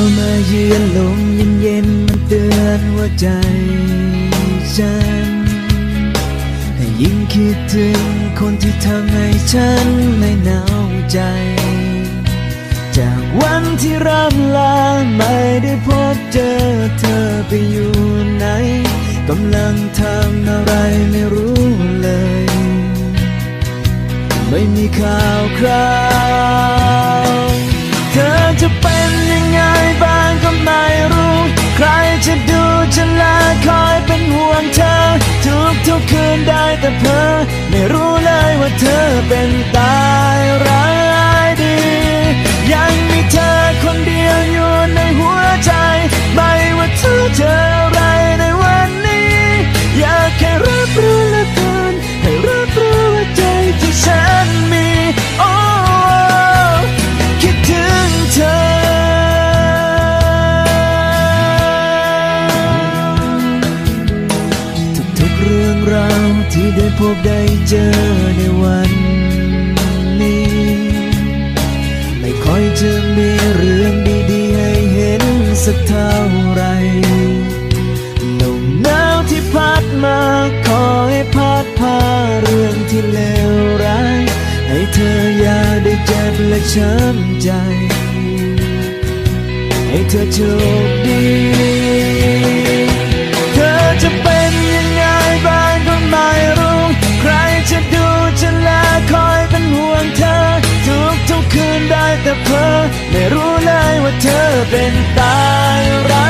ามาเยือนลมเย็นเย็นๆมันเตือนหัวใจฉันให้ยิ่งคิดถึงคนที่ทำให้ฉันไม่หนาวใจ จากวันที่ร่ำลาไม่ได้พบเจอเธอไปอยู่ไหนกำลังทำอะไรไม่รู้เลย ไม่มีข่าวคราว เป็นตายร้ายดี ยังมีเธอคนเดียวอยู่ในหัวใจ ไม่ว่าเธอเจออะไรในวันนี้ อยากแค่รับรู้และกันให้รับรู้ว่าใจที่ฉันมีโอ้คิดถึงเธอทุกๆเรื่องราวที่ได้พบได้เจอในวัน จะมีเรื่องดีๆให้เห็นสักเท่าไรลมหนาวที่พัดมาขอให้พัดพาเรื่องที่เลวร้าย ให้เธออย่าได้เจ็บและช้ำใจ ให้เธอโชคดี เพ้อไม่รู้เลยว่าเธอเป็นตายร้าย